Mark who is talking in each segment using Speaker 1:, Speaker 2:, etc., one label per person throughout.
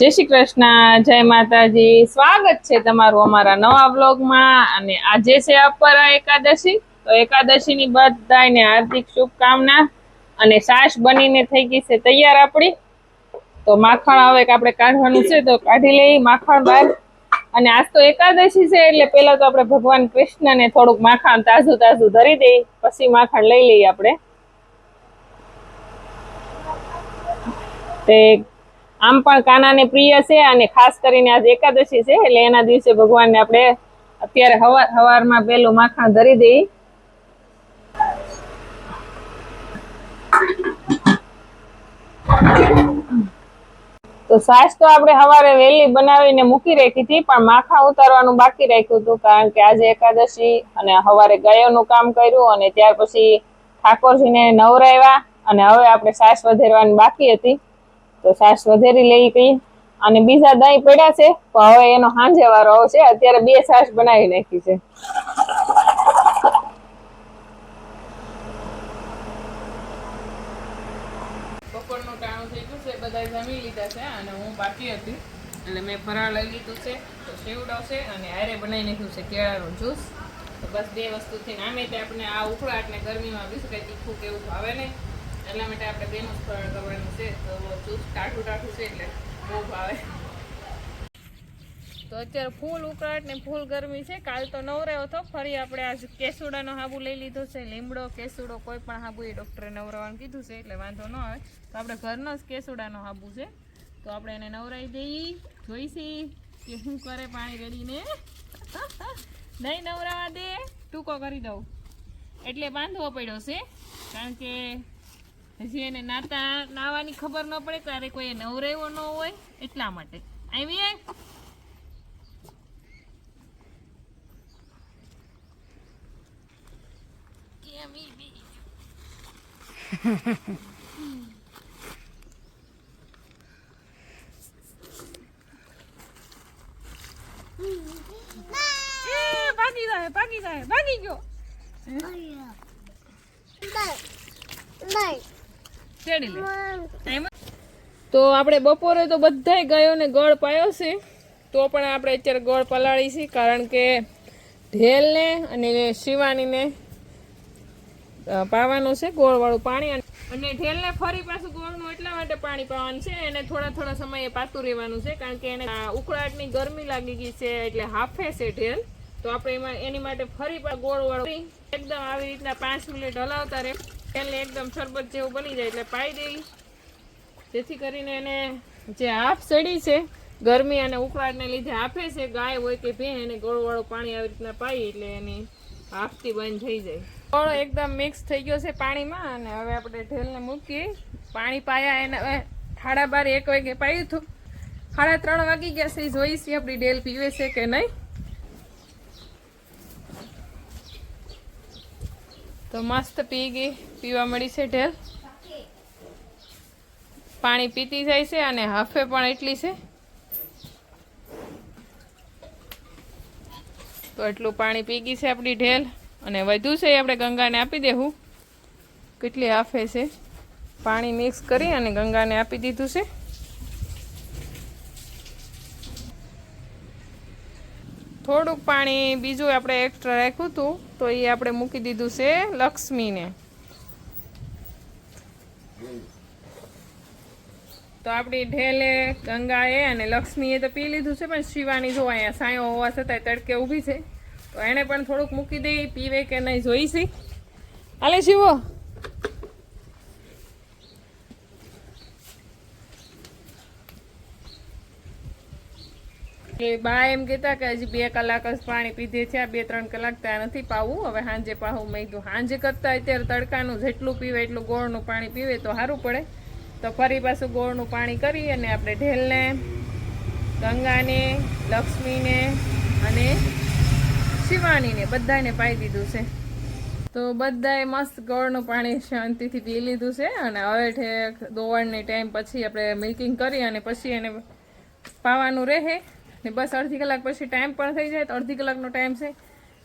Speaker 1: જય શ્રી કૃષ્ણ, જય માતાજી. સ્વાગત છે તમારું અમારા નવા વ્લોગમાં. અને આજે છે અપરા એકાદશી. તો એકાદશીની બધાને હાર્દિક શુભકામના. અને સાસ બનીને થઈ ગઈ છે તૈયાર આપણી. તો માખણ હવે આપણે કાઢવાનું છે, તો કાઢી લઈ માખણ બહાર. અને આજ તો એકાદશી છે, એટલે પેલા તો આપણે ભગવાન કૃષ્ણને થોડુંક માખણ તાજું તાજું ધરી દઈ પછી માખણ લઈ લઈએ આપણે. તે આમ પણ કાનાને પ્રિય છે અને ખાસ કરીને આજ એકાદશી છે, એટલે એના દિવસે ભગવાનને આપણે અત્યારે હવાર, હવારમાં પેલું માખણ ધરી દઈ. તો સાસ તો આપણે સવારે વહેલી બનાવીને મૂકી રાખી હતી, પણ માખણ ઉતારવાનું બાકી રાખ્યું હતું, કારણ કે આજે એકાદશી અને સવારે ગાયોનું કામ કર્યું અને ત્યાર પછી ઠાકોરજીને નવરાવ્યા અને હવે આપણે સાસ વધેરવાની બાકી હતી. તો સાસ વધેરી લઈ ગઈ. અને બીજા દહીં પડ્યા છે, તો હવે એનો હાંજે વારો આવશે. અત્યારે બે સાસ બનાવી નાખી છે. બપોરનું ટાણું થઈ ગયું છે બધા જમી લીધા છે, અને હું બાકી હતી. એટલે મેં ફરાળ લઈ લીધું છે, તો સેવડો છે અને હારે બનાવી નાખ્યું છે, કેળાનું જ્યુસ. તો બસ બે વસ્તુથી આમે તે આપણે આ ઉકળાટ ને ગરમીમાં બિસ્કટ, તીખું કે એવું ભાવે નહીં. એટલા માટે આપણે બેનું સ્થળ કરવાનું છે. તો જ્યુસ ટાઢું ટાઢું છે એટલે બહુ ભાવે. તો અત્યારે ફૂલ ઉકળાટ ને ફૂલ ગરમી છે. કાલ તો નવરાયો હતો. ફરી આપણે આજ કેસુડાનો હાબુ લઈ લીધો છે. લીમડો, કેસુડો કોઈ પણ હાબુ એ ડૉક્ટરે નવરાવાનું કીધું છે, એટલે વાંધો ન આવે. તો આપણે ઘરનો જ કેસુડાનો હાબુ છે. તો આપણે એને નવરાઈ દઈ. જોઈશી કે શું કરે પાણી રેડીને. નહીં નવરાવા દે. ટૂંકો કરી દઉં. એટલે બાંધવો પડ્યો છે. કારણ કે હજી એને નાતા નાવાની ખબર ન પડે ત્યારે કોઈ નવરાવ્યો ન હોય એટલા માટે. આવી ભાગી જાય ભાગી જાય ભાગી ગયો. એમ લે. તો આપણે બપોરે તો બધાય ગાયોને ગળ પાયો છે. તો પણ આપણે અત્યારે ગળ પલાળી છે કારણ કે ઢેલને અને શિવાનીને પાવાનું છે ગોળવાળું પાણી અને- ઢેલને ફરી પાછું ગોળનું એટલા માટે પાણી પાવાનું છે એને થોડા થોડા સમયે પાતું રહેવાનું છે કારણ કે એને ઉકળાટની ગરમી લાગી ગઈ છે એટલે હાફે છે ઢેલ. તો આપણે એમાં એની માટે ફરી પા ગોળવાળું એકદમ આવી રીતના પાંચ મિનિટ હલાવતા રહે ઢેલને એકદમ શરબત જેવું બની જાય એટલે પાઈ દેવી જેથી કરીને એને જે હાફ સડી છે, ગરમી અને ઉકળાટને લીધે હાફે છે, ગાય હોય કે ભે એને ગોળવાળું પાણી આવી રીતના પાઈ એટલે એની હાફથી બંધ થઈ જાય. ગોળો એકદમ મિક્સ થઈ ગયો છે પાણીમાં અને હવે આપણે ઢેલને મૂકીએ. પાણી પાયા એને હવે સાડા બાર એક વાગે પાયું હતું. સાડા ત્રણ વાગી ગયા છે જોઈશી આપણી ઢેલ પીવે છે કે નહીં. તો મસ્ત પી ગઈ. પીવા મળી છે ઢેલ. પાણી પીતી જાય છે અને હાફે પણ એટલી છે. તો એટલું પાણી પી ગઈ છે આપણી ઢેલ. અને વધુ છે આપણે ગંગાને આપી દેવું કેટલી હાફે છે. પાણી મિક્સ કરી અને ગંગાને આપી દીધું છે. થોડુંક પાણી, બીજું આપણે એક્સ્ટ્રા રાખ્યું હતું, તો એ આપણે મૂકી દીધું છે લક્ષ્મીને. તો આપણી ઢેલે, ગંગાએ અને લક્ષ્મીએ તો પી લીધું છે, પણ શિવાની જો અહીંયા સાયો હોવા છતાંય તડકે ઊભી છે. તો એણે પણ થોડુંક મૂકી દઈ પીવે કે નહીં જોઈશી હાલે શિવો. એ બા એમ કહેતા કે હજી બે કલાક જ પાણી પીધે છે બે ત્રણ કલાક ત્યાં નથી પાવું. હવે સાંજે પાવું મેં કીધું સાંજે કરતાં અત્યારે તડકાનું જેટલું પીવે એટલું ગોળનું પાણી પીવે તો સારું પડે. તો ફરી પાછું ગોળનું પાણી કરી અને આપણે ઢેલને, ગંગાને, લક્ષ્મીને અને શિવાનીને બધાને પાઈ દીધું છે. તો બધાએ મસ્ત ગોળનું પાણી શાંતિથી પી લીધું છે અને હવે ઠેક દોવડની ટાઈમ પછી આપણે મિલ્કિંગ કરી અને પછી એને પાવાનું રહે. ને બસ અડધી કલાક પછી ટાઈમ પણ થઈ જાય તો અડધી કલાકનો ટાઈમ છે.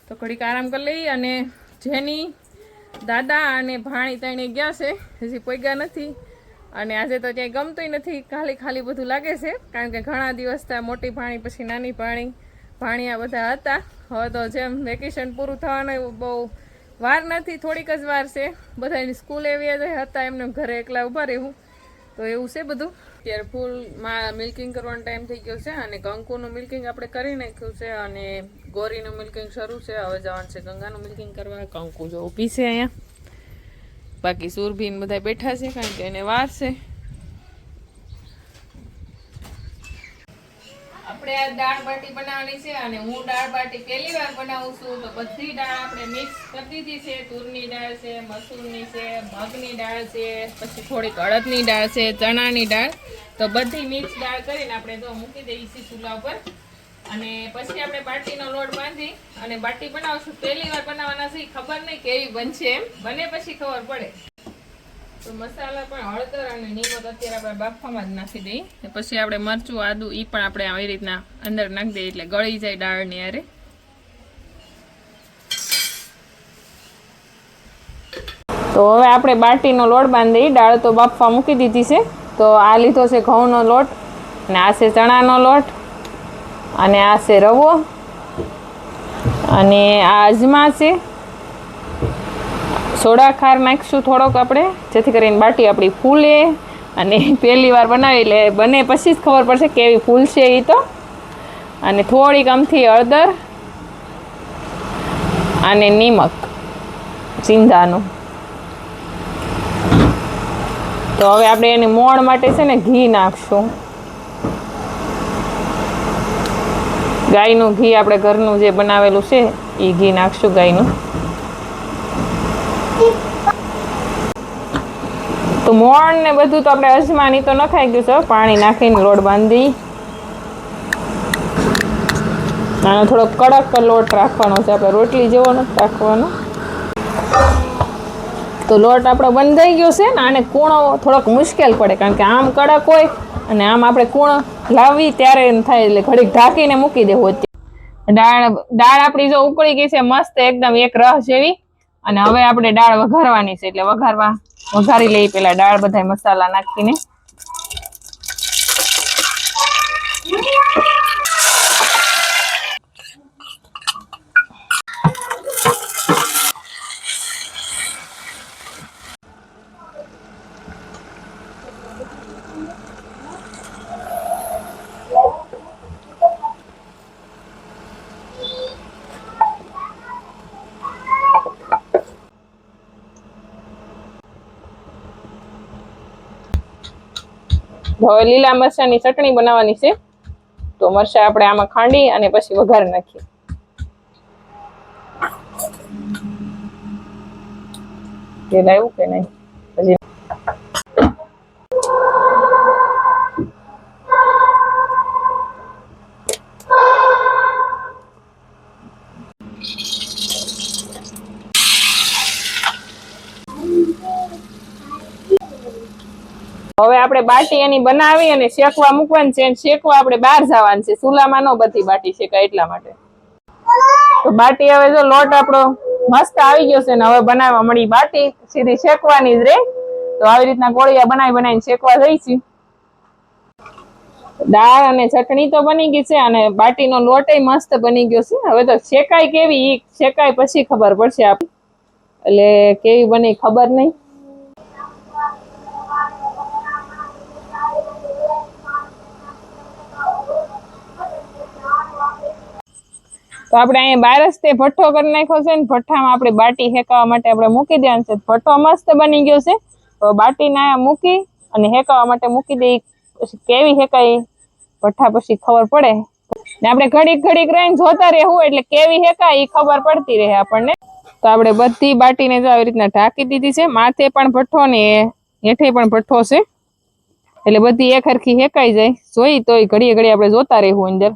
Speaker 1: તો ઘડીક આરામ કરી લઈએ અને જેની દાદા અને ભાણી ત્રણે ગયા છે. હજી પોગ્યા નથી. અને આજે તો ક્યાંય ગમતું નથી. ખાલી ખાલી બધું લાગે છે. કારણ કે ઘણા દિવસ ત્યાં મોટી ભાણી પછી નાની ભાણી ભાણિયા બધા હતા. હવે તો જેમ વેકેશન પૂરું થવાનું બહુ વાર નથી. થોડીક જ વાર છે. બધાની સ્કૂલ એવી હતા. એમને ઘરે એકલા ઊભા રહેવું. તો એવું છે બધું. ત્યારે ફૂલમાં મિલ્કિંગ કરવાનો ટાઈમ થઈ ગયો છે અને કંકુનું મિલ્કિંગ આપણે કરી નાખ્યું છે અને ગોરીનું મિલ્કિંગ શરૂ છે. હવે જવાનું છે ગંગાનું મિલ્કિંગ કરવા. કંકુ જો ઊભી છે અહીંયા. બાકી સુરભીન બધા બેઠા છે કારણ કે એને વાર છે. આપણે આ દાળ બાટી બનાવવાની છે અને હું દાળ બાટી પહેલી વાર બનાવું છું, તો બધી દાળ આપણે મિક્સ કરી દીધી છે. તુરની દાળ છે, મસૂરની છે, મગની દાળ છે, પછી થોડીક અડદની દાળ છે, ચણાની દાળ. તો બધી મિક્સ દાળ કરીને આપણે તો મૂકી દઈએ છીએ ચૂલા ઉપર. અને પછી આપણે બાટીનો લોટ બાંધી અને બાટી બનાવશું. પહેલી વાર બનાવવાના છે ખબર નહીં કેવી બનશે એમ. બને પછી ખબર પડે. તો મસાલા પણ હળદર અને નિમક અત્યારે આપણે બાફવામાં જ નાખી દઈએ. પછી આપણે મરચું, આદુ એ પણ આપણે આવી રીતના અંદર નાખી દઈએ એટલે ગળી જાય દાળની હારે. તો હવે આપણે બાટીનો લોટ બાંધી દાળ તો બાફવા મૂકી દીધી છે. તો આ લીધો છે ઘઉંનો લોટ અને આ છે ચણાનો લોટ, અને આ છે રવો, અને આ અજમા છે. સોડા ખાર નાખીશું થોડોક આપણે. જેથી કરીને બાટી આપણી ફૂલે અને પહેલી વાર બનાવી એટલે બને પછી જ ખબર પડશે કેવી ફૂલશે એ તો. અને થોડીક અમથી હળદર અને નિમક સિંધાનું તો હવે આપણે એની મોણ માટે છે ને ઘી નાખશું. ગાયનું ઘી આપણે ઘરનું જે બનાવેલું છે એ ઘી નાખશું ગાયનું. તો મોણ ને બધું તો આપણે અજમાની તો નખાઈ ગયું છે પાણી નાખીને લોટ બાંધી. આનો થોડો કડક લોટ રાખવાનો છે, આપણે રોટલી જેવો નથી રાખવાનો. તો લોટ આપણો બંધાઈ ગયો છે ને, આને કૂણો થોડોક મુશ્કેલ પડે, કારણ કે આમ કડક હોય અને આમ આપણે કૂણ લાવી ત્યારે થાય, એટલે ઘડીક ઢાંકીને મૂકી દેવું દાળ દાળ આપણી જો ઉકળી ગઈ છે, મસ્ત એકદમ એક રસ જેવી. અને હવે આપણે દાળ વઘારવાની છે, એટલે વઘારવા વઘારી લઈ પેલા દાળ બધા મસાલા નાખીને. હવે લીલા મરચાંની ચટણી બનાવવાની છે, તો મરચાં આપણે આમાં ખાંડી અને પછી વઘારી નાખીએ. તેલ આવ્યું કે નહીં? આપણે બાટી એની બનાવી અને શેકવા મૂકવાની છે અને શેકવા આપણે બહાર જવાનું છે. ચૂલામાં ન બધી બાટી શેકાય એટલા માટે. તો બાટી હવે જો લોટ આપણો મસ્ત આવી ગયો છે ને હવે બનાવવા મળી. બાટી સીધી શેકવાની જ રે. તો આવી રીતના ગોળિયા બનાવી બનાવીને શેકવા જઈ છે દાળ અને ચટણી તો બની ગઈ છે અને બાટીનો લોટ મસ્ત બની ગયો છે. હવે તો શેકાય કેવી? શેકાય પછી ખબર પડશે આપ એટલે કેવી બની ખબર નહીં. તો આપણે અહીંયા જ તે ભઠ્ઠો કરી નાખ્યો છે ને ભઠ્ઠામાં આપણે બાટી હેકાવા માટે આપણે મૂકી દેવાનું છે. ભઠ્ઠો મસ્ત બની ગયો છે. તો બાટીને મૂકી અને હેકાવા માટે મૂકી દઈ પછી કેવી હેકાય ભઠ્ઠા પછી ખબર પડે. ને આપણે ઘડીક ઘડીક રહીને જોતા રહેવું એટલે કેવી હેકાય એ ખબર પડતી રહે આપણને. તો આપણે બધી બાટીને જો આવી રીતના ઢાંકી દીધી છે. માથે પણ ભઠ્ઠો ને હેઠે પણ ભઠ્ઠો છે. એટલે બધી એક હરખી હેકાઈ જાય. જોઈ તોય ઘડીએ ઘડીએ આપણે જોતા રહેવું અંદર.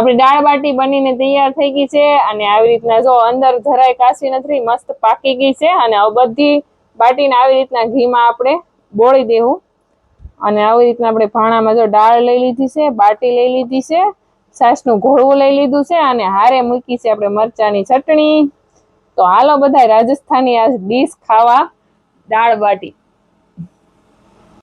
Speaker 1: આપણી દાળ બાટી બનીને તૈયાર થઈ ગઈ છે અને આવી રીતના જો અંદર જરાય કાશી નથી, મસ્ત પાકી ગઈ છે અને હવે બધી બાટીને આવી રીતના ઘીમાં આપણે બોળી દેવું. અને આવી રીતના આપણે ભાણામાં જો દાળ લઈ લીધી છે, બાટી લઈ લીધી છે સાસનું ઘોળવું લઈ લીધું છે અને હારે મૂકી છે આપણે મરચાની ચટણી. તો હાલો બધા રાજસ્થાની આ ડીશ ખાવા દાળ બાટી.